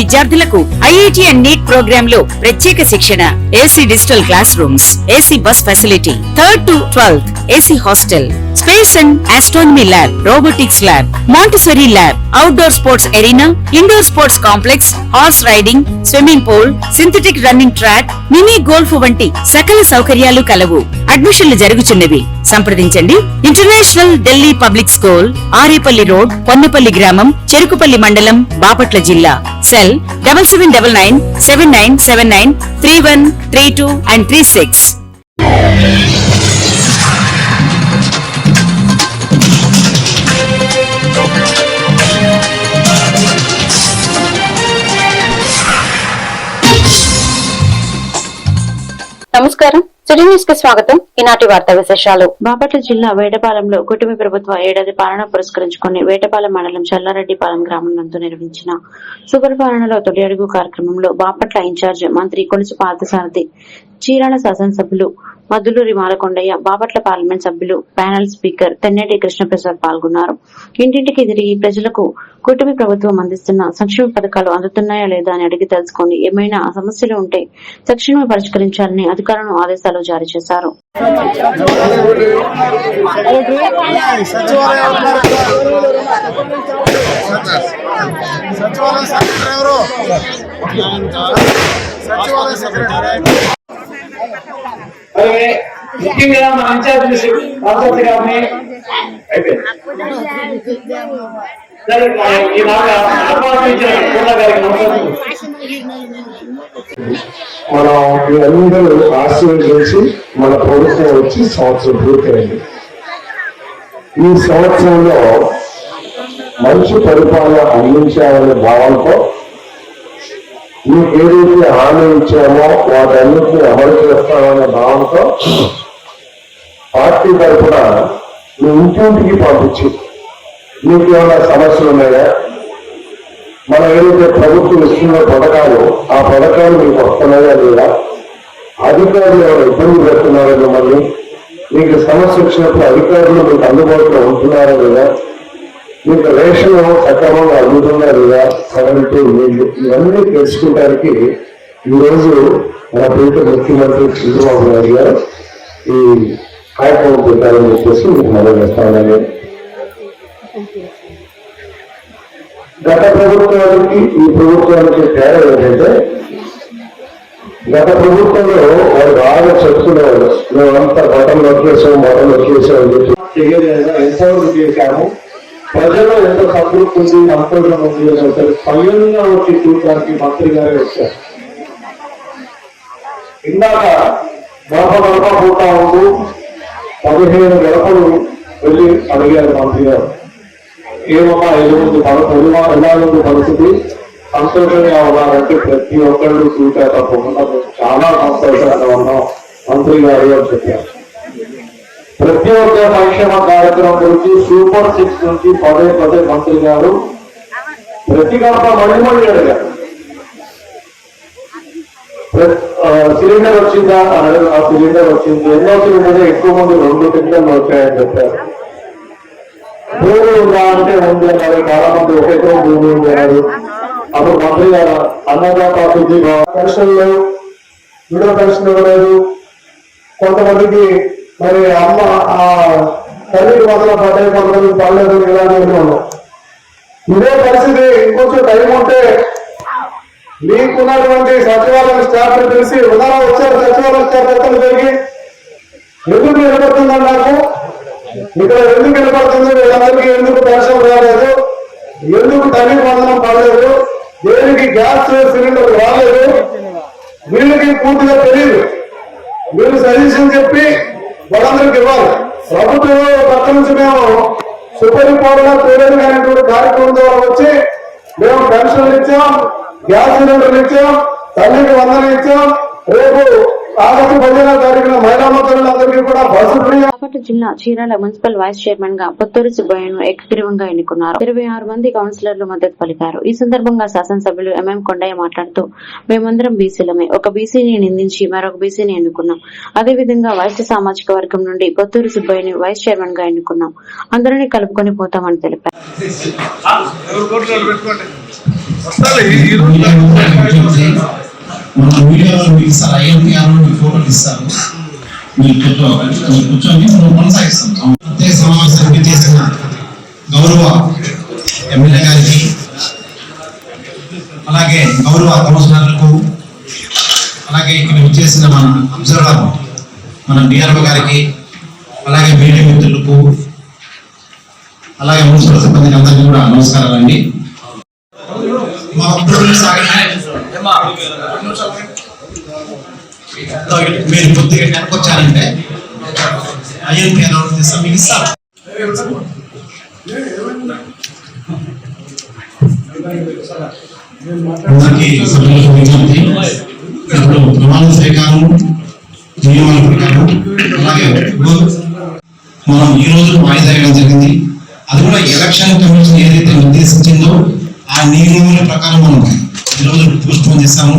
విద్యార్థులకు IIT and NEET ప్రోగ్రామ్లో ప్రత్యేక శిక్షణ. AC digital class rooms AC bus facility third to twelfth AC hostel space and astronomy lab robotics lab Montessori lab outdoor sports arena indoor sports complex horse riding swimming pool synthetic running track mini golf వంటి సకల సౌకర్యాలు కలవు. అడ్మిషన్లు జరుగుచున్నవి. సంప్రదించండి. International Delhi Public School Arepalli road Ponnapalli గ్రామం చెరుకుపల్లి మండలం బాపట్ల జిల్లా. Cell double seven double nine seven nine seven nine three one three two and three six. స్వాగతం. ఈనాటి వార్తా విశేషాలు. బాపట్ల జిల్లా వేటపాలెంలో కుటుంబ ప్రభుత్వ ఏడాది పాలన పురస్కరించుకుని వేటపాలెం మండలం చల్లారెడ్డిపాలెం గ్రామం నందు నిర్వహించిన సుపరిపాలనలో తొలి అడుగు కార్యక్రమంలో బాపట్ల ఇన్ఛార్జ్ మంత్రి కొలుసు పార్థసారథి చీరాల శాసనసభ్యులు మద్దులూరి మాలకొండయ్య బాపట్ల పార్లమెంట్ సభ్యులు ప్యానెల్ స్పీకర్ తెన్నేటి కృష్ణప్రసాద్ పాల్గొన్నారు. ఇంటింటికి తిరిగి ప్రజలకు కూటమి ప్రభుత్వం అందిస్తున్న సంక్షేమ పథకాలు అందుతున్నాయా లేదా అని అడిగి తెలుసుకుని ఏమైనా సమస్యలు ఉంటే తక్షణమే పరిష్కరించాలని అధికారులను ఆదేశాలు జారీ చేశారు. సచివాలయం సెక్రటరీ అలాగే ముఖ్యంగా మన ఇన్ఛార్జ్ రామచంద్ర గారిని గారికి మనం అందరూ ఆశీర్వదించి మన ప్రభుత్వం వచ్చి సంవత్సరం పూర్తయింది. ఈ సంవత్సరంలో మంచి పరిపాలన అందించాలనే భావంతో మీకు ఏదైతే హామీ ఇచ్చామో వాటన్నిటిని అమలు చేస్తామనే భావంతో పార్టీ తరఫున మీ ఇంటింటికి పంపించి మీకు ఏమైనా సమస్యలు ఉన్నాయా? మనం ఏదైతే ప్రభుత్వం ఇస్తున్న పథకాలు ఆ పథకాలు మీకు వస్తున్నాయా లేదా? అధికారులు ఎవరు ఇబ్బంది పెడుతున్నారా మిమ్మల్ని? మీకు సమస్య వచ్చినప్పుడు అధికారులు మీకు అందుబాటులో ఉంటున్నారా లేదా? మీకు రేషన్ సక్రమంగా అందుతుందా లేదా కరెంటు నీళ్ళు ఇవన్నీ తెలుసుకోవడానికి ఈరోజు మన ప్రీత ముఖ్యమంత్రి చంద్రబాబు నాయుడు గారు ఈ కార్యక్రమం పెట్టాలని చెప్పేసి మీకు మనం చేస్తామని గత ప్రభుత్వానికి ఈ ప్రభుత్వానికి తేడా ఏంటంటే గత ప్రభుత్వంలో వాళ్ళు బాగా చెప్తున్నారు. మేమంతా బటన్ నొక్కేసాం బటన్ నొక్కేసాం అని చెప్పి. చేయలేదా ఎంతవరకు చేశాము? ప్రజలు ఎంత సంతృప్తి ఉంది సంతోషం ఉంది అని ఒకసారి స్వయంగా వచ్చి చూడడానికి మంత్రి గారే వచ్చారు. ఇందాక గడప గడప పోతా ఉంటూ పదిహేను గడపలు వెళ్ళి అడిగారు మంత్రి గారు. ఏమన్నా ఎదురుంది పరిస్థితి ఎలా ఉంది పరిస్థితి? సంతోషంగా ఉన్నారంటే ప్రతి ఒక్కళ్ళు చూసా చాలా సంతోషంగా ఉన్నాం మంత్రి గారు అని చెప్పారు. ప్రతి ఒక్క సంక్షేమ కార్యక్రమం గురించి సూపర్ సిక్స్ నుంచి పదే పదే మంత్రి గారు ప్రతి గడప మళ్ళీ మళ్ళీ అడిగారు సిలిండర్ వచ్చిందా? అని ఆ సిలిండర్ వచ్చింది. ఎన్నో సిలిండర్ ఎక్కువ మంది రెండు సిలిండర్లు వచ్చాయని చెప్పారు. భూమి ఉందా అంటే ఉంది అన్నారు. చాలా మంది ఒక ఎకరం భూమి ఉంది అన్నారు. అప్పుడు మంత్రి గారు అన్నదాత పెన్షన్లు విడో పెన్షన్ ఇవ్వలేదు. కొంతమందికి మరి అమ్మ ఆ తల్లికి మొదలు పడ్డాయి కొంతమందికి పడలేదు ఇలానే ఉన్నాను ఇదే పరిస్థితి ఇంకొంచెం టైం ఉంటే మీకున్నటువంటి సచివాలయం స్టాఫ్ తెలిసి ఉదాహరణ వచ్చారు సచివాలయం స్టాఫ్ ఎక్కడ జరిగి ఎందుకు నిలబడుతుందని నాకు? ఇక్కడ ఎందుకు నిలబడుతుంది వీళ్ళందరికీ ఎందుకు పెన్షన్ రాలేదు? ఎందుకు తల్లి వందనం పడలేదు? దేనికి గ్యాస్ సిలిండర్ రాలేదు? వీళ్ళకి పూర్తిగా తెలియదు వీళ్ళు సజెషన్ చెప్పి వాళ్ళందరికి ఇవ్వాలి. ప్రభుత్వం పక్క నుంచి మేము సుపరిపాలన పేరెంట్ అనేటువంటి కార్యక్రమం ద్వారా వచ్చి మేము పెన్షన్లు ఇచ్చాం గ్యాస్ సిలిండర్లు ఇచ్చాం తల్లికి వందలు ఇచ్చాం రేపు బాపట్ల జిల్లా చీరాల మున్సిపల్ వైస్ చైర్మన్గా పొత్తూరు సుబ్బయ్యను ఏకగ్రీవంగా ఎన్నుకున్నారు. ఇరవై ఆరు మంది కౌన్సిలర్లు మద్దతు పలికారు. ఈ సందర్భంగా శాసనసభ్యులు ఎంఎం కొండయ్య మాట్లాడుతూ మేమందరం బీసీలమే. ఒక బీసీని నిందించి మరొక బీసీని ఎన్నుకున్నాం. అదేవిధంగా వైశ్య సామాజిక వర్గం నుండి పొత్తూరు సుబ్బయ్యని వైస్ చైర్మన్గా ఎన్నుకున్నాం. అందరినీ కలుపుకొని పోతామని తెలిపారు. ఎవరు మన వీడియోలో మీకు ఇస్తారు ఐఎన్టీఆర్ మీకు ఫోటోలు ఇస్తారు. మీరు కూర్చోవాలి మీరు కూర్చొని మనం కొనసాగిస్తాం. ప్రత్యేక సమావేశానికి చేసిన గౌరవ ఎమ్మెల్యే గారికి అలాగే గౌరవ కమిషనర్లకు అలాగే ఇక్కడ వచ్చేసిన మన అబ్జర్వర్ మన డిఆర్ఓ గారికి అలాగే మీడియా మిత్రులకు అలాగే మున్సిపల్ సిబ్బందికి అందరికీ కూడా నమస్కారాలండి. మా అప్పుడు మీరు కొద్దిగా నెనకొచ్చారంటే ఐఎన్పి అనౌన్స్ చేస్తాం మీకు ఇస్తాం. ఇప్పుడు ప్రమాణ స్వీకారం నియమాల ప్రకారం అలాగే మనం ఈ రోజు వాయిదా వేయడం జరిగింది. అది కూడా ఎలక్షన్ కమిషన్ ఏదైతే నిర్దేశించిందో ఆ నియమాల ప్రకారం మనం ఈ రోజు పోస్ట్ పోన్ చేస్తాము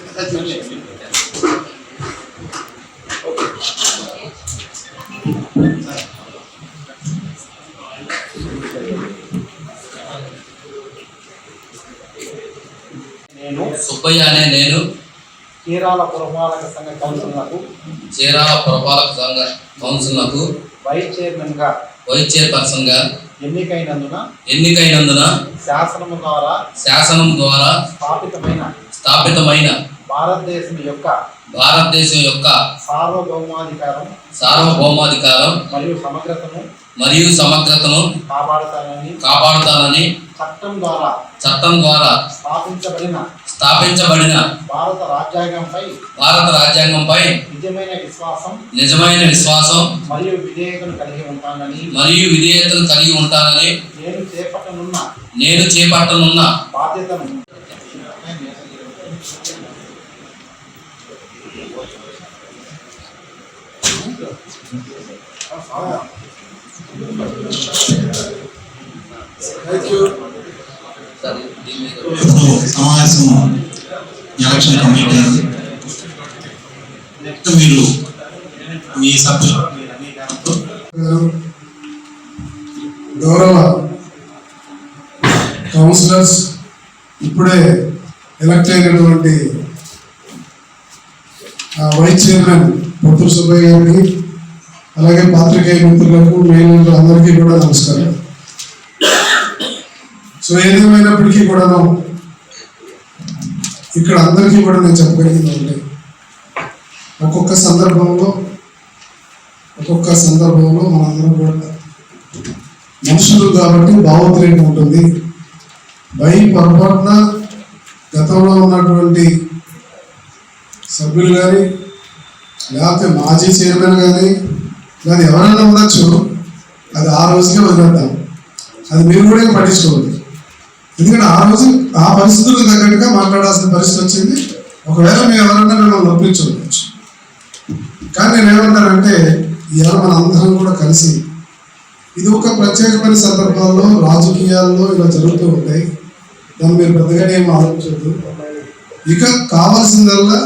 నేను నేను చీరాల పురపాలక సంఘ కౌన్సిలర్లకు చీరాల పురపాలక సంఘ కౌన్సిల్లకు వైస్ చైర్మన్గా వైస్ చైర్పర్సన్గా ఎన్నికైనందున ఎన్నికైనందున శాసనము ద్వారా శాసనం ద్వారా స్థాపితమైన స్థాపితమైన భారతదేశం యొక్క భారతదేశం యొక్క సార్వభౌమాధికారం సార్వభౌమాధికారం మరియు సమగ్రతను మరియు సమగ్రతను కాపాడుతానని కాపాడుతానని చట్టం ద్వారా చట్టం ద్వారా స్థాపించబడిన స్థాపించబడిన భారత రాజ్యాంగంపై భారత రాజ్యాంగంపై నిజమైన విశ్వాసం నిజమైన విశ్వాసం మరియు విధేయతను కలిగి ఉంటానని మరియు విధేయతను కలిగి ఉంటానని నేను చేపట్టనున్న నేను చేపట్టనున్న బాధ్యతను మీద ఇప్పుడు సమావేశం ఎలక్షన్ కంప్లీట్ నెక్స్ట్ మీరు మీ సభ్యులు గౌరవ కౌన్సిలర్స్ ఇప్పుడే ఎలక్ట్ అయినటువంటి వైస్ చైర్మన్ పొత్తూరు సుబ్బయ్య గారికి అలాగే పాత్రికేయ మిత్రులకు మేలు అందరికీ కూడా నమస్కారం. సో ఏదేమైనప్పటికీ కూడాను ఇక్కడ అందరికీ కూడా నేను చెప్పగలిగింది ఒక్కొక్క సందర్భంలో ఒక్కొక్క సందర్భంలో మనందరం కూడా మనుషులు కాబట్టి భావోద్రేకం ఉంటుంది. బై పొరపాటున గతంలో ఉన్నటువంటి సభ్యులు కానీ లేకపోతే మాజీ చైర్మన్ కానీ లేదా ఎవరైనా ఉండొచ్చు. అది ఆ రోజుకే వదిలేద్దాం. అది మీరు కూడా ఏం పట్టించుకోవద్దు. ఎందుకంటే ఆ రోజు ఆ పరిస్థితులకు తగ్గట్టుగా మాట్లాడాల్సిన పరిస్థితి వచ్చింది. ఒకవేళ మేము ఎవరన్నా నన్ను నొప్పించుకోవచ్చు కానీ నేను ఏమంటానంటే ఇవాళ మన అందరం కూడా కలిసి ఇది ఒక ప్రత్యేకమైన సందర్భాల్లో రాజకీయాల్లో ఇలా జరుగుతూ ఉంటాయి. దాన్ని మీరు పెద్దగానే ఏం ఆలోచించద్దు. ఇక కావాల్సిందల్లా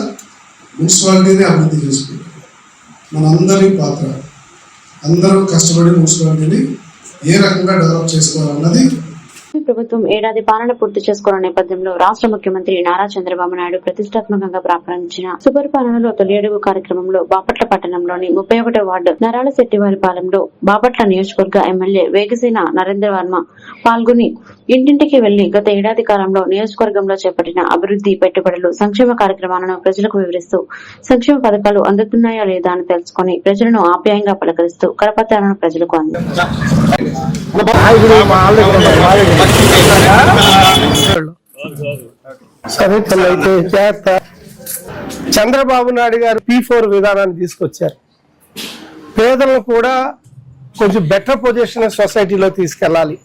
మున్సిపాలిటీని అభివృద్ధి చేసుకుంటాం. మనందరి పాత్ర. అందరూ కష్టపడి మున్సిపాలిటీని ఏ రకంగా డెవలప్ చేసుకోవాలన్నది ప్రభుత్వం ఏడాది పాలన పూర్తి చేసుకున్న నేపథ్యంలో రాష్ట్ర ముఖ్యమంత్రి నారా చంద్రబాబు నాయుడు ప్రతిష్టాత్మకంగా ప్రారంభించిన సుపరిపాలనలో తొలి అడుగు కార్యక్రమంలో బాపట్ల పట్టణంలోని ముప్పై ఒకటో వార్డు నరాల శెట్టివారిపాలెంలో బాపట్ల నియోజకవర్గ ఎమ్మెల్యే వేగసేన నరేంద్ర వర్మ పాల్గొని ఇంటింటికి వెళ్ళి గత ఏడాది కాలంలో నియోజకవర్గంలో చేపట్టిన అభివృద్ధి పెట్టుబడులు సంక్షేమ కార్యక్రమాలను ప్రజలకు వివరిస్తూ సంక్షేమ పథకాలు అందుతున్నాయా లేదా అని తెలుసుకుని ప్రజలను ఆప్యాయంగా పలకరిస్తూ కరపత్రాలను ప్రజలకు అందించారు. సరే అయితే చేస్తా చంద్రబాబు నాయుడు గారు పీ ఫోర్ విధానాన్ని తీసుకొచ్చారు. పేదలను కూడా కొంచెం బెటర్ పొజిషన్ సొసైటీలో తీసుకెళ్ళాలి.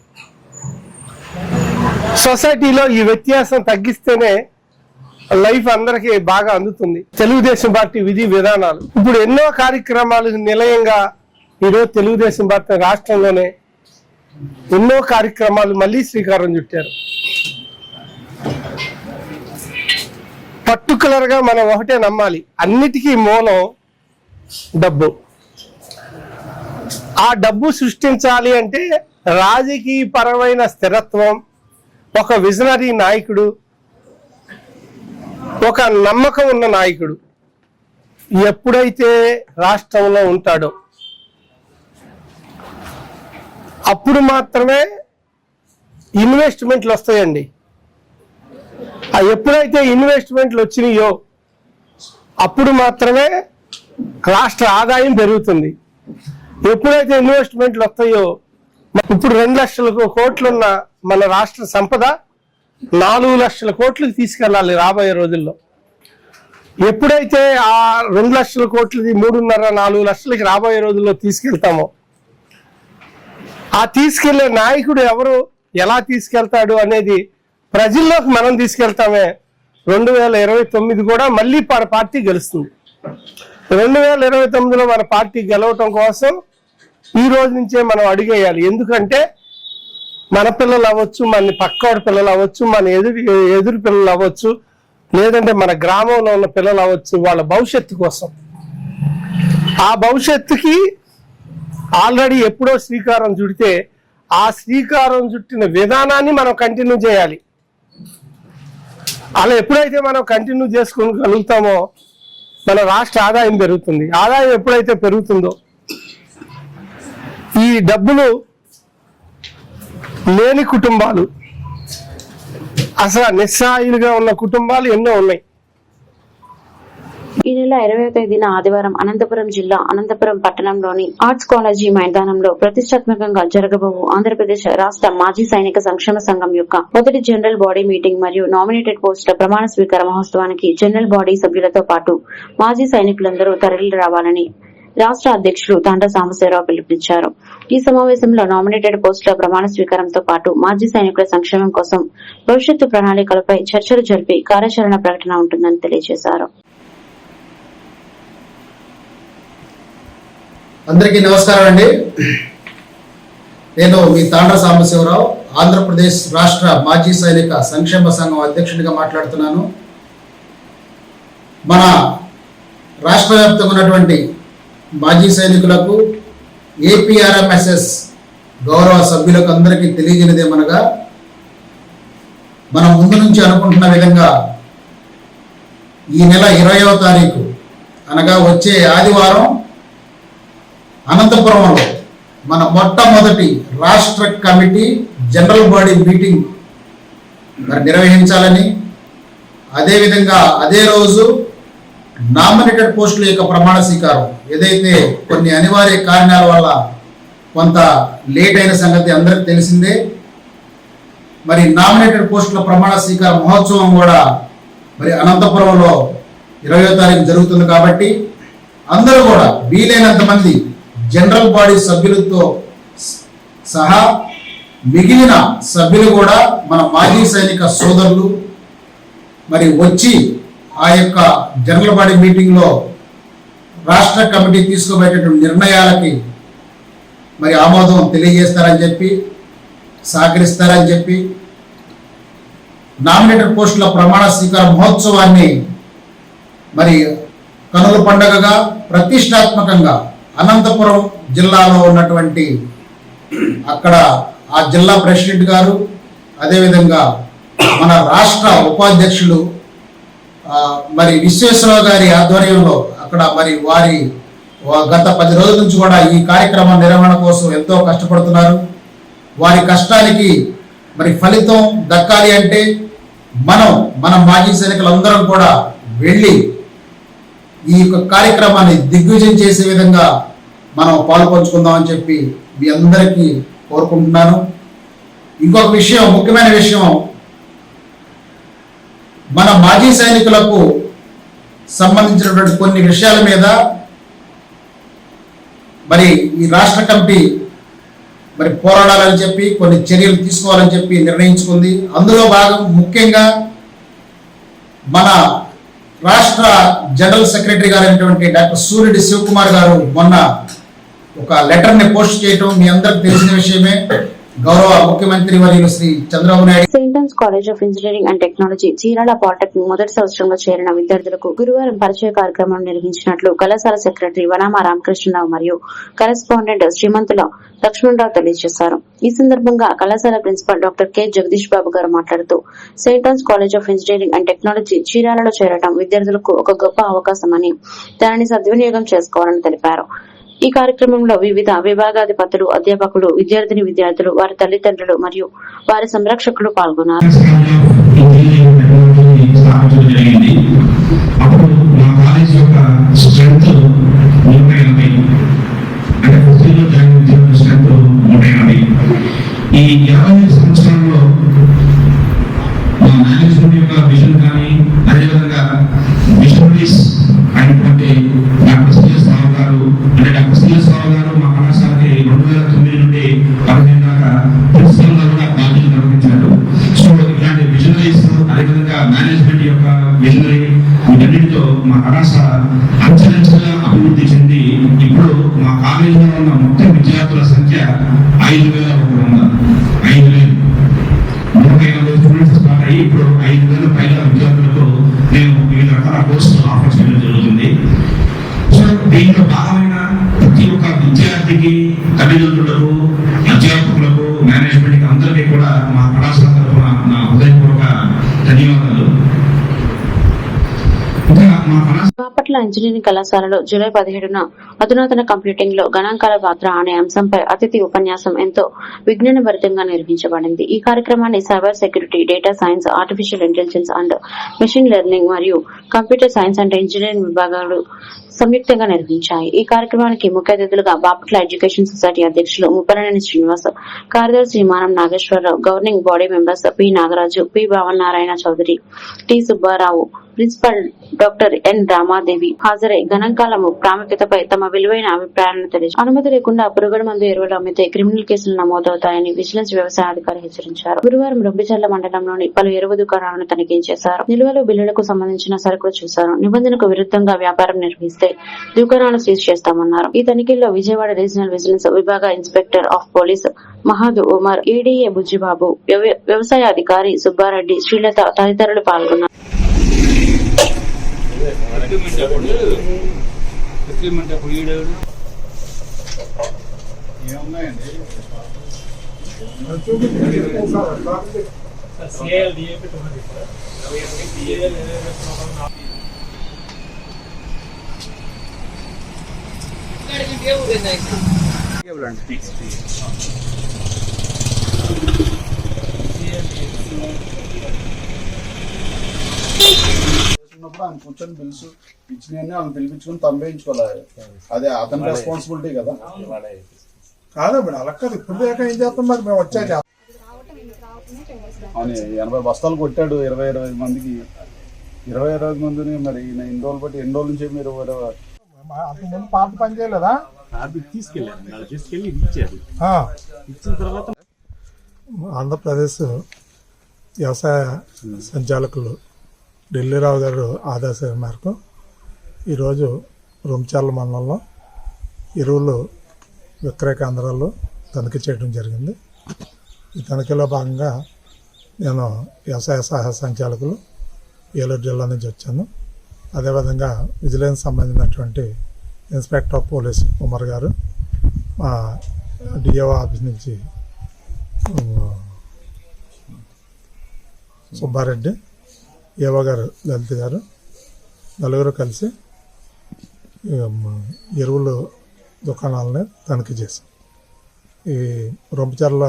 సొసైటీలో ఈ వ్యత్యాసం తగ్గిస్తేనే లైఫ్ అందరికీ బాగా అందుతుంది. తెలుగుదేశం పార్టీ విధి విధానాలు. ఇప్పుడు ఎన్నో కార్యక్రమాలు నిలయంగా ఈరోజు తెలుగుదేశం పార్టీ రాష్ట్రంలోనే ఎన్నో కార్యక్రమాలు మళ్ళీ శ్రీకారం చుట్టారు. పర్టికులర్గా మనం ఒకటే నమ్మాలి అన్నిటికీ మూలం డబ్బు. ఆ డబ్బు సృష్టించాలి అంటే రాజకీయ పరమైన స్థిరత్వం ఒక విజనరీ నాయకుడు ఒక నమ్మకం ఉన్న నాయకుడు ఎప్పుడైతే రాష్ట్రంలో ఉంటాడో అప్పుడు మాత్రమే ఇన్వెస్ట్మెంట్లు వస్తాయండి. ఎప్పుడైతే ఇన్వెస్ట్మెంట్లు వచ్చినాయో అప్పుడు మాత్రమే రాష్ట్ర ఆదాయం పెరుగుతుంది. ఎప్పుడైతే ఇన్వెస్ట్మెంట్లు వస్తాయో ఇప్పుడు రెండు లక్షల కోట్లున్న మన రాష్ట్ర సంపద నాలుగు లక్షల కోట్లకు తీసుకెళ్ళాలి రాబోయే రోజుల్లో. ఎప్పుడైతే ఆ రెండు లక్షల కోట్లది మూడున్నర నాలుగు లక్షలకి రాబోయే రోజుల్లో తీసుకెళ్తామో ఆ తీసుకెళ్ళే నాయకుడు ఎవరు? ఎలా తీసుకెళ్తాడు అనేది ప్రజల్లోకి మనం తీసుకెళ్తామే. రెండు వేల ఇరవై తొమ్మిది కూడా మళ్ళీ మన పార్టీ గెలుస్తుంది. రెండు వేల ఇరవై తొమ్మిదిలో మన పార్టీ గెలవటం కోసం ఈ రోజు నుంచే మనం అడిగేయాలి. ఎందుకంటే మన పిల్లలు అవ్వచ్చు మన పక్కోడి పిల్లలు అవ్వచ్చు మన ఎదురు ఎదురు పిల్లలు అవ్వచ్చు లేదంటే మన గ్రామంలో ఉన్న పిల్లలు అవ్వచ్చు వాళ్ళ భవిష్యత్తు కోసం. ఆ భవిష్యత్తుకి ఆల్రెడీ ఎప్పుడో శ్రీకారం చుడితే ఆ శ్రీకారం చుట్టిన విధానాన్ని మనం కంటిన్యూ చేయాలి. అలా ఎప్పుడైతే మనం కంటిన్యూ చేసుకోగలుగుతామో మన రాష్ట్ర ఆదాయం పెరుగుతుంది. ఆదాయం ఎప్పుడైతే పెరుగుతుందో ఈ డబ్బులు లేని కుటుంబాలు అసలు నిస్సాయిలుగా ఉన్న కుటుంబాలు ఎన్నో ఉన్నాయి. ఈ నెల ఇరవై తేదీన ఆదివారం అనంతపురం జిల్లా అనంతపురం పట్టణంలోని ఆర్ట్స్ కాలేజీ మైదానంలో ప్రతిష్టాత్మకంగా జరగబోవు ఆంధ్రప్రదేశ్ రాష్ట్ర మాజీ సైనిక సంక్షేమ సంఘం యొక్క మొదటి జనరల్ బాడీ మీటింగ్ మరియు నామినేటెడ్ పోస్టుల ప్రమాణ స్వీకార మహోత్సవానికి జనరల్ బాడీ సభ్యులతో పాటు మాజీ సైనికులందరూ తరలి రావాలని రాష్ట్ర అధ్యక్షులు తాండ్ర సాంబశివరావు పిలుపునిచ్చారు. ఈ సమావేశంలో నామినేటెడ్ పోస్టుల ప్రమాణ స్వీకారంతో పాటు మాజీ సైనికుల సంక్షేమం కోసం భవిష్యత్తు ప్రణాళికలపై చర్చలు జరిపి కార్యాచరణ ప్రకటన ఉంటుందని తెలియజేశారు. అందరికీ నమస్కారం అండి. నేను మీ తాండ్ర సాంబశివరావు ఆంధ్రప్రదేశ్ రాష్ట్ర మాజీ సైనిక సంక్షేమ సంఘం అధ్యక్షుడిగా మాట్లాడుతున్నాను. మన రాష్ట్ర వ్యాప్తంగా ఉన్నటువంటి మాజీ సైనికులకు ఏపీఆర్ఎంఎస్ఎస్ గౌరవ సభ్యులకు అందరికీ తెలియజేయదేమనగా మనం ముందు నుంచి అనుకుంటున్న విధంగా ఈ నెల ఇరవయవ తారీఖు అనగా వచ్చే ఆదివారం అనంతపురంలో మన మొట్టమొదటి రాష్ట్ర కమిటీ జనరల్ బాడీ మీటింగ్ మరి నిర్వహించాలని అదేవిధంగా అదే రోజు నామినేటెడ్ పోస్టుల యొక్క ప్రమాణ స్వీకారం ఏదైతే కొన్ని అనివార్య కారణాల వల్ల కొంత లేట్ అయిన సంగతి అందరికి తెలిసిందే. మరి నామినేటెడ్ పోస్టుల ప్రమాణ స్వీకార మహోత్సవం కూడా మరి అనంతపురంలో ఇరవయో తారీఖు జరుగుతుంది కాబట్టి అందరూ కూడా వీలైనంత మంది జనరల్ బాడీ సభ్యులతో సహా మిగిలిన సభ్యులు కూడా మన మాజీ సైనిక సోదరులు. మరి వచ్చి ఆ యొక్క జనరల్ బాడీ మీటింగ్లో రాష్ట్ర కమిటీ తీసుకోబోయేటటువంటి నిర్ణయాలకి మరి ఆమోదం తెలియజేస్తారని చెప్పి సహకరిస్తారని చెప్పి నామినేటెడ్ పోస్టుల ప్రమాణ స్వీకార మహోత్సవాన్ని మరి కనుల పండగగా ప్రతిష్టాత్మకంగా అనంతపురం జిల్లాలో ఉన్నటువంటి అక్కడ ఆ జిల్లా ప్రెసిడెంట్ గారు అదేవిధంగా మన రాష్ట్ర ఉపాధ్యక్షులు మరి విశ్వేశ్వరరావు గారి ఆధ్వర్యంలో అక్కడ మరి వారి గత పది రోజుల నుంచి కూడా ఈ కార్యక్రమ నిర్వహణ కోసం ఎంతో కష్టపడుతున్నారు. వారి కష్టానికి మరి ఫలితం దక్కాలి అంటే మనం మన మాజీ సైనికులందరం కూడా వెళ్ళి ఈ యొక్క కార్యక్రమాన్ని దిగ్విజయం చేసే విధంగా మనం పాలుపంచుకుందామని చెప్పి మీ అందరికీ కోరుకుంటున్నాను. ఇంకొక విషయం ముఖ్యమైన విషయం. మన మాజీ సైనికులకు సంబంధించినటువంటి కొన్ని విషయాల మీద మరి ఈ రాష్ట్ర కమిటీ మరి పోరాడాలని చెప్పి కొన్ని చర్యలు తీసుకోవాలని చెప్పి నిర్ణయించుకుంది. అందులో భాగం ముఖ్యంగా మన రాష్ట్ర జనరల్ సెక్రటరీ గారు అయినటువంటి డాక్టర్ సూర్యుడి శివకుమార్ గారు మొన్న ఒక లెటర్ని పోస్ట్ చేయటం మీ అందరికి తెలిసిన విషయమే. గౌరవ ముఖ్యమంత్రి వర్యులు Shri Chandrababu Naidu Saint College of Engineering and Technology Chirala polytechnic మొదటి సంవత్సరంలో చేరిన విద్యార్థులకు గురువారం పరిచయ కార్యక్రమం నిర్వహించినట్లు కళాశాల సెక్రటరీ వనామ రామకృష్ణరావు మరియు కరెస్పాండెంట్ శ్రీమంతుల లక్ష్మణరావు తెలియజేశారు. ఈ సందర్భంగా కళాశాల principal doctor K Jagadish Babu గారు మాట్లాడుతూ Saint Ann's College of Engineering and Technology చీరాలలో చేరడం విద్యార్థులకు ఒక గొప్ప అవకాశమని దానిని సద్వినియోగం చేసుకోవాలని తెలిపారు. ఈ కార్యక్రమంలో వివిధ విభాగాధిపతులు అధ్యాపకులు విద్యార్థిని విద్యార్థులు వారి తల్లిదండ్రులు మరియు వారి సంరక్షకులు పాల్గొన్నారు. ఇంజనీరింగ్ ఇంజనీరింగ్ కళాశాలలో జూలై పదిహేడున అధునాతన కంప్యూటింగ్లో గణాంకాల పాత్ర అనే అంశంపై అతిథి ఉపన్యాసం ఎంతో విజ్ఞాన భరితంగా నిర్వహించబడింది. ఈ కార్యక్రమాన్ని cyber security data science artificial intelligence and machine learning మరియు కంప్యూటర్ సైన్స్ అండ్ ఇంజనీరింగ్ విభాగాలు సంయుక్తంగా నిర్వహించాయి. ఈ కార్యక్రమానికి ముఖ్య అతిథులుగా బాపట్ల ఎడ్యుకేషన్ సొసైటీ అధ్యక్షులు ముప్పలనేని శ్రీనివాస్ కార్యదర్శి Manam Nageswararao governing body members P Nagaraju P Bhavanarayana Chowdary T Subbarao principal doctor N Ramadevi హాజరై గణాంకాలము ప్రాముఖ్యతపై తమ విలువైన అభిప్రాయాలను తెలియ అనుమతి లేకుండా పురుగుల మందు ఎరువులు అమ్మితే క్రిమినల్ కేసులు నమోదవుతాయని విజిలెన్స్ వ్యవసాయ అధికారి హెచ్చరించారు. గురువారం రొంపిచర్ల మండలంలోని పలు ఎరువు దుకాణాలను తనిఖీ చేశారు. నిల్వలు బిల్లులకు సంబంధించిన సరుకులు చూశారు. నిబంధనకు విరుద్ధంగా వ్యాపారం నిర్వహిస్తే దుకాణాలు సీజ్ చేస్తామన్నారు. ఈ తనిఖీల్లో విజయవాడ రీజనల్ విజిలెన్స్ విభాగ inspector of police Mahadu Umar EDA Bujjibabu వ్యవ- వ్యవసాయ అధికారి సుబ్బారెడ్డి శ్రీలత తదితరులు పాల్గొన్నారు. ఉన్నప్పుడు ఆయన కూర్చొని బిల్స్ ఇచ్చినాయని వాళ్ళని పిలిపించుకొని తంబేయించుకోవాలి అదే అతని రెస్పాన్సిబిలిటీ కదా. కాదు ఇప్పుడు అలా కాదు. ఇప్పుడు దాకా ఏం చేస్తాం మరి? మేము వచ్చాక. అవును ఎనభై బస్తాలు కొట్టాడు ఇరవై ఇరవై మందికి. ఇరవై ఇరవై మందిని మరి ఎన్ని రోజులు బట్టి ఎన్ని రోజుల నుంచి మీరు అంతకుముందు పని చేయలేదా? ఆంధ్రప్రదేశ్ వ్యవసాయ సంచాలకులు ఢిల్లీరావు గారు ఆదేశాల మేరకు ఈరోజు రొంచాల మండలంలో ఎరువులు విక్రయ కేంద్రాల్లో తనిఖీ చేయడం జరిగింది. ఈ తనిఖీలో భాగంగా నేను వ్యవసాయ సహాయ సంచాలకులు ఏలూరు జిల్లా నుంచి వచ్చాను. అదేవిధంగా విజిలెన్స్ సంబంధించినటువంటి ఇన్స్పెక్టర్ ఆఫ్ పోలీస్ ఉమర్ గారు మా డిఓ ఆఫీస్ నుంచి సుబ్బారెడ్డి ఏవో గారు లలిత గారు నలుగురు కలిసి ఎరువులు దుకాణాలని తనిఖీ చేశాం. ఈ రొంపచర్ల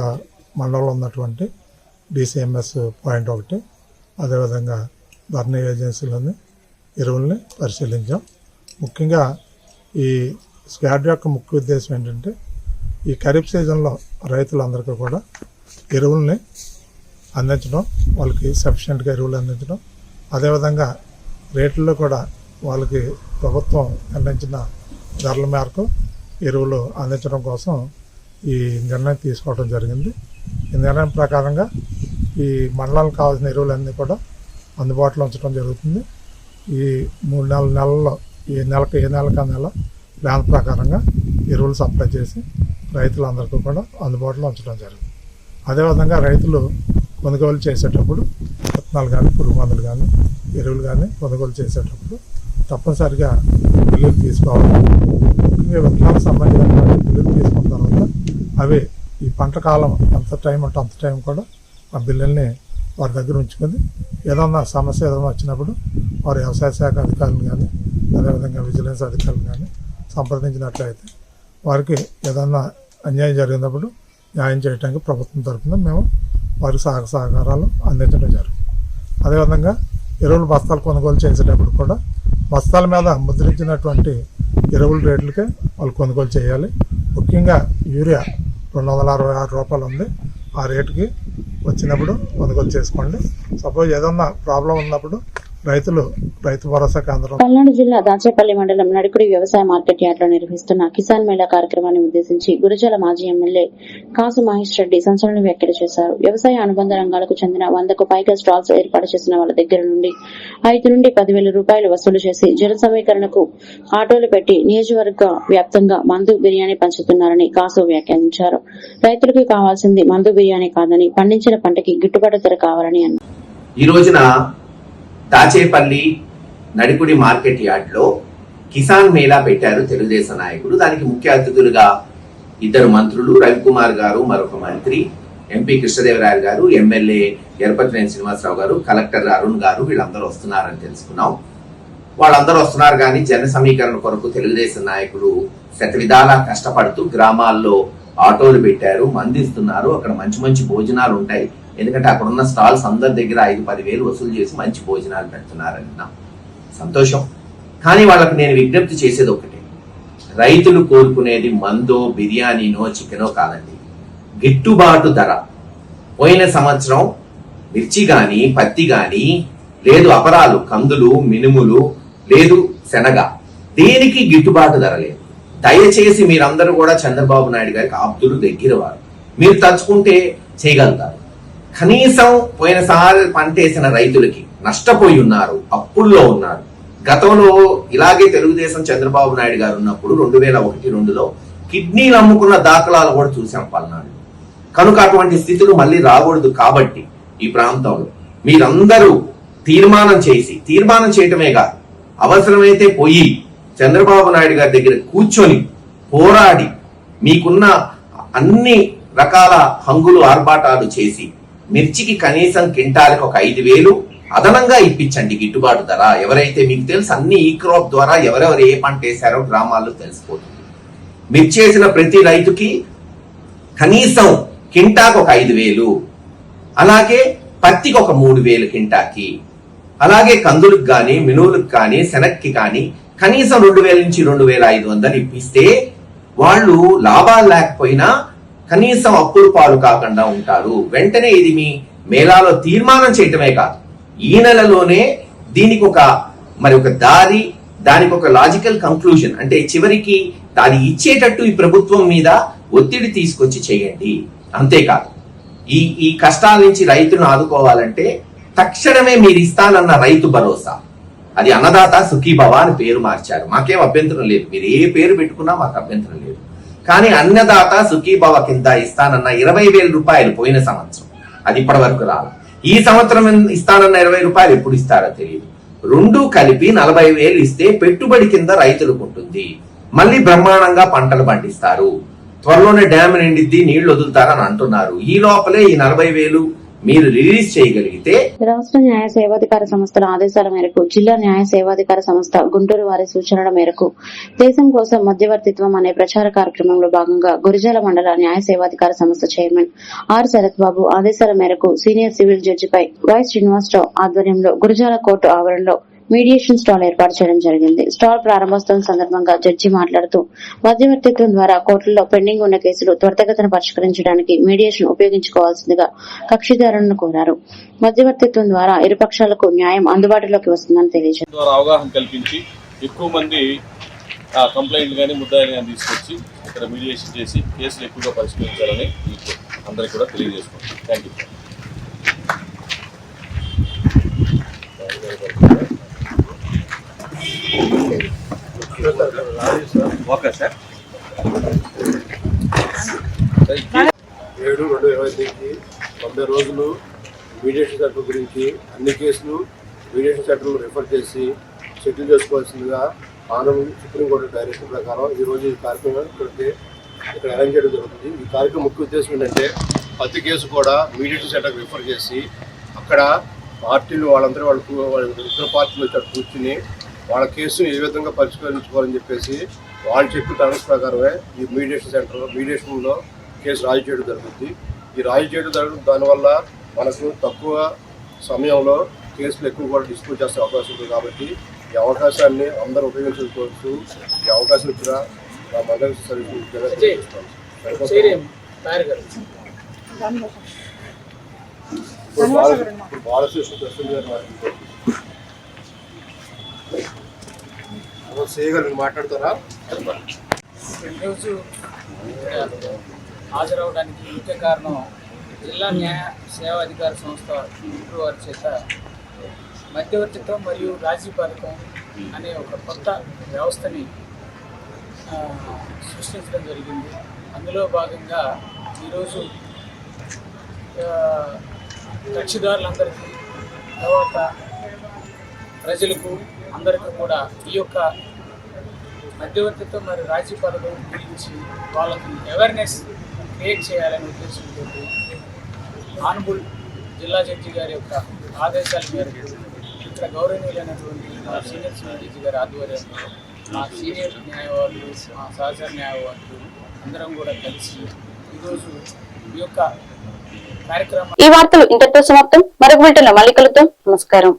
మండలంలో ఉన్నటువంటి డిసిఎంఎస్ పాయింట్ ఒకటి అదేవిధంగా ధర్నీ ఏజెన్సీలోని ఎరువుల్ని పరిశీలించాం. ముఖ్యంగా ఈ స్క్వాడ్ యొక్క ముఖ్య ఉద్దేశం ఏంటంటే ఈ ఖరీఫ్ సీజన్లో రైతులందరికీ కూడా ఎరువుల్ని అందించడం వాళ్ళకి సఫిషియెంట్గా ఎరువులు అందించడం. అదేవిధంగా రేట్లలో కూడా వాళ్ళకి ప్రభుత్వం నిర్ణయించిన ధరల మేరకు ఎరువులు అందించడం కోసం ఈ నిర్ణయం తీసుకోవడం జరిగింది. ఈ నిర్ణయం ప్రకారంగా ఈ మండలాలకు కావాల్సిన ఎరువులన్నీ కూడా అందుబాటులో ఉంచడం జరుగుతుంది. ఈ మూడు నెలల నెలల్లో ఈ నెలకు ఏ నెలకు ఆ నెల ప్లాన్ ప్రకారంగా ఎరువులు సప్లై చేసి రైతులందరికీ కూడా అందుబాటులో ఉంచడం జరిగింది. అదేవిధంగా రైతులు కొనుగోలు చేసేటప్పుడు విత్తనాలు కానీ పురుగు మందులు కానీ ఎరువులు కానీ కొనుగోలు చేసేటప్పుడు తప్పనిసరిగా బిల్లులు తీసుకోవాలి. ముఖ్యంగా విత్తనాలకు సంబంధించిన బిల్లులు తీసుకున్న తర్వాత అవి ఈ పంట కాలం ఎంత టైం అంటే అంత టైం కూడా ఆ బిల్లుల్ని వారి దగ్గర ఉంచుకొని ఏదన్నా సమస్య ఏదైనా వచ్చినప్పుడు వారు వ్యవసాయ శాఖ అధికారులు కానీ అదేవిధంగా విజిలెన్స్ అధికారులు కానీ సంప్రదించినట్లయితే వారికి ఏదన్నా అన్యాయం జరిగినప్పుడు న్యాయం చేయడానికి ప్రభుత్వం తరఫున మేము వారికి సహక సహకారాలు అందించడం జరుగుతుంది. అదేవిధంగా ఎరువులు బస్తాలు కొనుగోలు చేసేటప్పుడు కూడా బస్తాల మీద ముద్రించినటువంటి ఎరువుల రేట్లకే వాళ్ళు కొనుగోలు చేయాలి. ముఖ్యంగా యూరియా రెండు వందల అరవై ఆరు రూపాయలు ఉంది. ఆ రేటుకి వచ్చినప్పుడు కొనుగోలు చేసుకోండి. సపోజ్ ఏదన్నా ప్రాబ్లం ఉన్నప్పుడు రైతులు రైతు భరోసా కేంద్రం. పల్నాడు జిల్లా దాచేపల్లి మండలం నడుకుడి వ్యవసాయ మార్కెట్ యార్డ్లో నిర్వహిస్తున్న కిసాన్ మేళా కార్యక్రమాన్ని ఉద్దేశించి గురజాల మాజీ ఎమ్మెల్యే కాసు మహేష్ రెడ్డి సంచలన వ్యాఖ్యలు చేశారు. వ్యవసాయ అనుబంధ రంగాలకు చెందిన వందకు పైగా స్టాల్స్ ఏర్పాటు చేసిన వాళ్ళ దగ్గర నుండి ఐదు నుండి పదివేల రూపాయలు వసూలు చేసి జన సమీకరణకు ఆటోలు పెట్టి నియోజకవర్గ వ్యాప్తంగా మందు బిర్యానీ పంచుతున్నారని కాసు వ్యాఖ్యానించారు. రైతులకు కావాల్సింది మందు బిర్యానీ కాదని పండించిన పంటకి గిట్టుబాటు ధర కావాలని అన్నారు. ఈ రోజున దాచేపల్లి నడికుడి మార్కెట్ యార్డ్లో కిసాన్ మేళా పెట్టారు తెలుగుదేశం నాయకులు దానికి ముఖ్య అతిథులుగా ఇద్దరు మంత్రులు రవికుమార్ గారు మరొక మంత్రి ఎంపీ కృష్ణదేవరాయలు గారు ఎమ్మెల్యే ఎరపతినేని శ్రీనివాసరావు గారు కలెక్టర్ అరుణ్ గారు వీళ్ళందరూ వస్తున్నారని తెలుసుకున్నాం. వాళ్ళందరూ వస్తున్నారు కానీ జన సమీకరణ కొరకు తెలుగుదేశం నాయకులు శతవిధాలా కష్టపడుతూ గ్రామాల్లో ఆటోలు పెట్టారు మందిస్తున్నారు. అక్కడ మంచి మంచి భోజనాలు ఉంటాయి. ఎందుకంటే అక్కడ ఉన్న స్టాల్స్ అందరి దగ్గర ఐదు పది వేలు వసూలు చేసి మంచి భోజనాలు పెడుతున్నారని నా సంతోషం. కానీ వాళ్ళకు నేను విజ్ఞప్తి చేసేది ఒకటే. రైతులు కోరుకునేది మందో బిర్యానీనో చికెనో కాదండి. గిట్టుబాటు ధర. పోయిన సంవత్సరం మిర్చి గాని పత్తి గాని లేదు అపరాలు కందులు మినుములు లేదు శనగ. దేనికి గిట్టుబాటు ధర లేదు? దయచేసి మీరందరూ కూడా చంద్రబాబు నాయుడు గారికి ఆప్తులు దగ్గర వారు మీరు తలుచుకుంటే చేయగలుగుతారు. కనీసం పోయినసారి పంటేసిన రైతులకి నష్టపోయి ఉన్నారు అప్పుల్లో ఉన్నారు. గతంలో ఇలాగే తెలుగుదేశం చంద్రబాబు నాయుడు గారు ఉన్నప్పుడు రెండు వేల ఒకటి రెండులో కిడ్నీలు అమ్ముకున్న దాఖలాలు కూడా చూసాం పల్నాడు కనుక అటువంటి స్థితులు మళ్ళీ రాకూడదు కాబట్టి ఈ ప్రాంతంలో మీరందరూ తీర్మానం చేసి తీర్మానం చేయటమే కాదు అవసరమైతే పోయి చంద్రబాబు నాయుడు గారి దగ్గర కూర్చొని పోరాడి మీకున్న అన్ని రకాల హంగులు ఆర్భాటాలు చేసి మిర్చికి కనీసం కింటాలకు ఒక ఐదు వేలు అదనంగా ఇప్పించండి గిట్టుబాటు ధర. ఎవరైతే మీకు తెలుసు అన్ని ఈ క్రాప్ ద్వారా ఎవరెవరు ఏ పంట వేశారో గ్రామాల్లో తెలిసిపోతుంది. మిర్చి వేసిన ప్రతి రైతుకి కనీసం కింటాకు ఒక ఐదు వేలు అలాగే పత్తికి ఒక మూడు వేలు కింటాకి అలాగే కందులకు కానీ మినువులకు కానీ శనక్కి కానీ కనీసం రెండు వేల నుంచి రెండు వేల ఐదు వందలు ఇప్పిస్తే వాళ్ళు లాభాలు లేకపోయినా కనీసం అప్పులు పాలు కాకుండా ఉంటారు. వెంటనే ఇది మీ మేళాలో తీర్మానం చేయటమే కాదు. ఈ నెలలోనే దీనికి ఒక మరి ఒక దారి దానికి ఒక లాజికల్ కంక్లూజన్ అంటే చివరికి దాని ఇచ్చేటట్టు ఈ ప్రభుత్వం మీద ఒత్తిడి తీసుకొచ్చి చేయండి. అంతేకాదు ఈ ఈ కష్టాల నుంచి రైతులను ఆదుకోవాలంటే తక్షణమే మీరు ఇస్తానన్న రైతు భరోసా. అది అన్నదాత సుఖీభవ అని పేరు మార్చారు. మాకేం అభ్యంతరం లేదు. మీరు ఏ పేరు పెట్టుకున్నా మాకు అభ్యంతరం లేదు. కానీ అన్నదాత సుఖీభవ కింద ఇస్తానన్న ఇరవై వేల రూపాయలు పోయిన సంవత్సరం. అది ఇప్పటి వరకు రాదు ఈ సంవత్సరం ఇస్తానన్న ఇరవై రూపాయలు ఎప్పుడు ఇస్తారో తెలియదు రెండు కలిపి నలభై వేలు ఇస్తే పెట్టుబడి కింద రైతులకు ఉంటుంది మళ్ళీ బ్రహ్మాండంగా పంటలు పండిస్తారు. త్వరలోనే డ్యామ్ నిండిద్ది నీళ్ళు వదులుతారని అంటున్నారు. ఈ లోపలే ఈ నలభై వేలు మీరు రిలీజ్ చేయగలిగితే రాష్ట్ర న్యాయ సేవాధికార సంస్థల ఆదేశాల మేరకు జిల్లా న్యాయ సేవాధికార సంస్థ గుంటూరు వారి సూచనల మేరకు దేశం కోసం మధ్యవర్తిత్వం అనే ప్రచార కార్యక్రమంలో భాగంగా గురిజాల మండల న్యాయ సేవాధికార సంస్థ చైర్మన్ ఆర్ శరత్ బాబు ఆదేశాల మేరకు సీనియర్ సివిల్ జడ్జిపై వై శ్రీనివాసరావు ఆధ్వర్యంలో గురిజాల కోర్టు ఆవరణలో మీడియేషన్ స్టాల్ ఏర్పాటు చేయడం జరిగింది. స్టాల్ ప్రారంభోత్సవం సందర్భంగా జడ్జి మాట్లాడుతూ మధ్యవర్తిత్వం ద్వారా కోర్టుల్లో పెండింగ్ ఉన్న కేసులు త్వరితగతిన పరిష్కరించడానికి మీడియేషన్ ఉపయోగించుకోవాల్సిందిగా కక్షిదారులను కోరారు. మధ్యవర్తిత్వం ద్వారా ఇరుపక్షాలకు న్యాయం అందుబాటులోకి వస్తుందని తెలియజేశారు. అవగాహన కల్పించి ఎక్కువ మంది ఆ కంప్లైంట్లు కానీ ముద్దాయిలు కానీ తీసుకొచ్చి ఇక్కడ మీడియేషన్ చేసి కేసులు ఎక్కువగా పరిష్కరించాలని అందరికీ కూడా తెలియజేసుకుంటాం థ్యాంక్ యూ ఓకే సార్. ఏడు రెండు ఇరవై తేదీ తొంభై రోజులు మీడియేషన్ సెంటర్ గురించి అన్ని కేసులు మీడియేషన్ సెంటర్లు రిఫర్ చేసి సెటిల్ చేసుకోవాల్సిందిగా ఆనం సుప్రీంకోర్టు డైరెక్షన్ ప్రకారం ఈరోజు ఈ కార్యక్రమం ఇక్కడికి ఇక్కడ అరేంజ్ చేయడం జరుగుతుంది. ఈ కార్యక్రమం ముఖ్య ఉద్దేశం ఏంటంటే ప్రతి కేసు కూడా మీడియేషన్ సెంటర్కి రిఫర్ చేసి అక్కడ పార్టీలు వాళ్ళందరూ వాళ్ళకు వాళ్ళ ఇతర పార్టీలు ఇక్కడ కూర్చుని వాళ్ళ కేసుని ఏ విధంగా పరిష్కరించుకోవాలని చెప్పేసి వాళ్ళు చెప్పిన టర్మ్స్ ప్రకారమే ఈ మీడియేషన్ సెంటర్ మీడియేషన్లో కేసు రాజీ చేయడం జరుగుతుంది. ఈ రాజీ చేయడం జరగడం దానివల్ల మనకు తక్కువ సమయంలో కేసులు ఎక్కువ కూడా డిస్పోజ్ చేసే అవకాశం ఉంది కాబట్టి ఈ అవకాశాన్ని అందరూ ఉపయోగించుకోవచ్చు. ఈ అవకాశం ఇచ్చిన మా మండలి సర్వీస్ ముఖ్యంగా తెలియజేస్తాం. ఇప్పుడు బాల- ఇప్పుడు బాలశేషు ప్రసన్న గారు మాట్లాడుతున్నారు. అదో చేయగలరు మాట్లాడతారా ఈరోజు హాజరవడానికి ముఖ్య కారణం జిల్లా న్యాయ సేవా అధికార సంస్థ గుంటూరు వారి చేత మధ్యవర్తిత్వం మరియు రాజీ పథకం అనే ఒక కొత్త వ్యవస్థని సృష్టించడం జరిగింది అందులో భాగంగా ఈరోజు కక్షిదారులందరికీ తర్వాత ప్రజలకు అందరికీ కూడా ఈ యొక్క మధ్యవర్తితో మరియు రాజీ పథకం గురించి వాళ్ళకి అవేర్నెస్ క్రియేట్ చేయాలనే ఉద్దేశంతో ఆనబుల్ జిల్లా జడ్జి గారి యొక్క ఆదేశాల మేరకు ఇక్కడ గౌరవనీయులైనటువంటి మా సీనియర్ జడ్జి గారి ఆధ్వర్యంలో మా సీనియర్ న్యాయవాదులు మా సహచర న్యాయవాదులు అందరం కూడా కలిసి ఈరోజు ఈ యొక్క కార్యక్రమం ఈ వార్తలు ఇంతటితో సమాప్తం. మరొక బిల్టన్ మళ్ళీ కలుద్దాం. నమస్కారం.